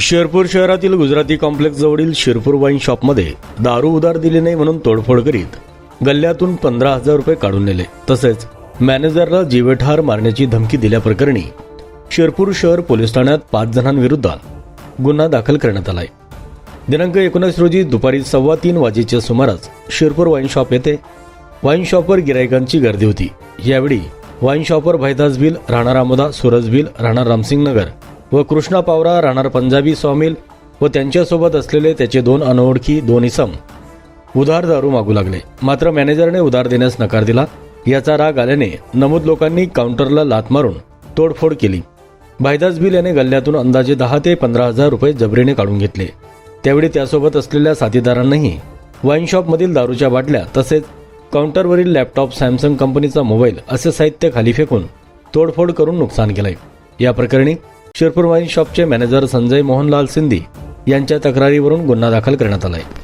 शिरपूर शहरातील गुजराती कॉम्प्लेक्स जवळील शिरपूर वाईन शॉपमध्ये दारू उधार दिली नाही म्हणून तोडफोड करीत गल्ल्यातून पंधरा हजार रुपये काढून नेले. तसेच मॅनेजरला जीवेठार मारण्याची धमकी दिल्याप्रकरणी शिरपूर शहर पोलीस ठाण्यात पाच जणांविरुद्ध गुन्हा दाखल करण्यात आलाय. दिनांक एकोणीस रोजी दुपारी सव्वा तीन वाजेच्या सुमारास शिरपूर वाईन शॉप येथे वाईन शॉपवर गिरायकांची गर्दी होती. यावेळी वाईन शॉपवर भैदास बिल राहणार आमोदा सुरज बिल राहणार रामसिंग नगर व कृष्णा पावरा राहणार पंजाबी सॉमिल व त्यांच्यासोबत असलेले त्याचे दोन अनोळखी दोन इसम उधार दारू मागू लागले. मात्र मॅनेजरने उधार देण्यास नकार दिला. याचा राग आल्याने नमूद लोकांनी काउंटरला लात मारून तोडफोड केली. भायदास बिल याने गल्ल्यातून अंदाजे दहा ते पंधरा हजार रुपये जबरीने काढून घेतले. त्यावेळी त्यासोबत असलेल्या साथीदारांनाही वाईन शॉपमधील दारूच्या बाटल्या तसेच काउंटरवरील लॅपटॉप सॅमसंग कंपनीचा मोबाईल असे साहित्य खाली फेकून तोडफोड करून नुकसान केलंय या प्रकरणी शिरपूर वाईन शॉपचे मॅनेजर संजय मोहनलाल सिंधी यांच्या तक्रारीवरून गुन्हा दाखल करण्यात आला आहे